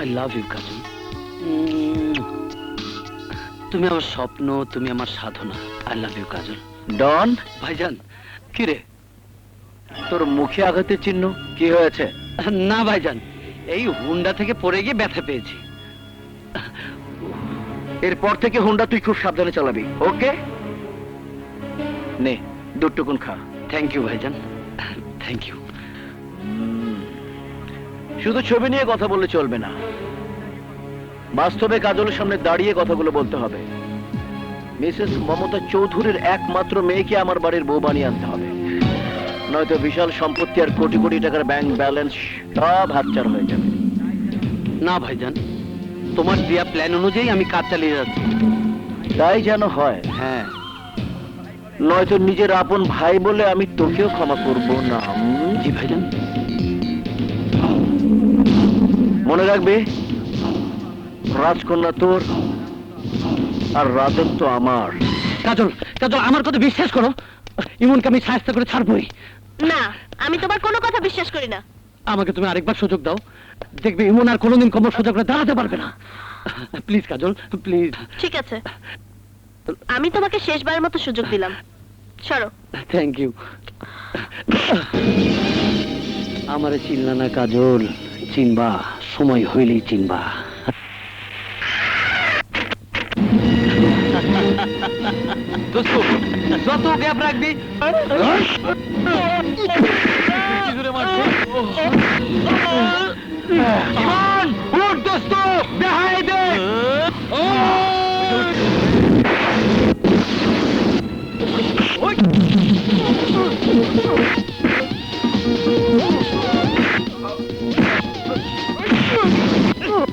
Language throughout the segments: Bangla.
আই লাভ ইউ কাজল তুমি আমার স্বপ্ন তুমি আমার সাধনা। আই লাভ ইউ কাজল ডন ভাইজান কি রে তোর মুখে আঘাতের চিহ্ন? কি হয়েছে? না ভাইজান এই হুন্ডা থেকে পড়ে গিয়ে ব্যথা পেয়েছি। এরপর থেকে হুন্ডা তুই খুব সাবধানে চালাবি ওকে? নে দুটুকুন খা। থ্যাংক ইউ ভাইজান। থ্যাংক ইউ শুধু ছবি নিয়ে কথা বললে চলবে না। বাস্তবে কাজলের সামনে দাঁড়িয়ে কথাগুলো বলতে হবে। মিসেস মমতা চৌধুরীর একমাত্র মেয়েকে আমার বাড়ির বউ বানিয়ে আনতে হবে। নয়তো বিশাল সম্পত্তি আর কোটি কোটি টাকার ব্যাংক ব্যালেন্স সব হাতচার হয়ে যাবে। না ভাইজান। তোমার দেয়া প্ল্যান অনুযায়ী আমি কাজ চালিয়ে যাচ্ছি। তাই যেন হয়। হ্যাঁ। নয়তো নিজের আপন ভাই বলে আমি তোকেও ক্ষমা করব না। জি ভাইজান। মনে রাখবে? রাজকন্যা তোর আর রাজত্ব আমার। কাজল কাজল আমার কথা বিশ্বাস করো। ইমনকে আমি সাহায্য করে ছাড়বই। না আমি তোমার কোনো কথা বিশ্বাস করি না। আমাকে তুমি আরেকবার সুযোগ দাও। দেখবে ইমন আর কোনোদিন কোমর সোজা করে দাঁড়াতে পারবে না। Please Kajal please. ঠিক আছে। আমি তোমাকে শেষবারের মতো সুযোগ দিলাম। সরো। থ্যাংক ইউ আমারে চিনলা না কাজল। চিনবা। সময় হইলেই চিনবা যত গ্যাপ রাখবি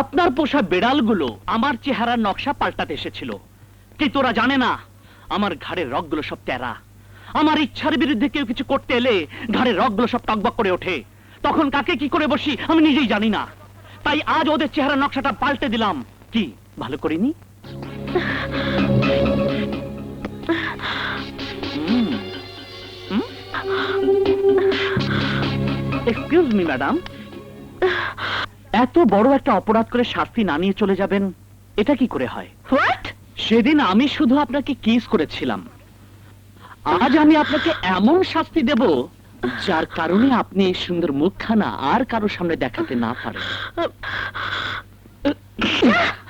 আপনার পোষা বেড়ালগুলো আমার চেহারার নকশা পাল্টাতে এসেছিল। কি তোরা জানে না? আমার ঘাড়ের রগগুলো সব তেরা আমার ইচ্ছার বিরুদ্ধে কেউ কিছু করতে এলে ঘাড়ের রগগুলো সব টকবক করে ওঠে। তখন কাকে কি করে বসি, আমি নিজেই জানি না। তাই আজ ওদের চেহারার নকশাটা পাল্টে দিলাম। কি, ভালো করিনি? এক্সকিউজ মি ম্যাডাম এত বড় একটা অপরাধ করে শাস্তি না নিয়ে চলে যাবেন, এটা কি করে হয়? হোয়াট সেদিন আমি শুধু আপনাকে কিস করেছিলাম। আজ আমি আপনাকে এমন শাস্তি দেব, যার কারণে আপনি এই সুন্দর মুখখানা আর কারও সামনে দেখাতে না পারেন।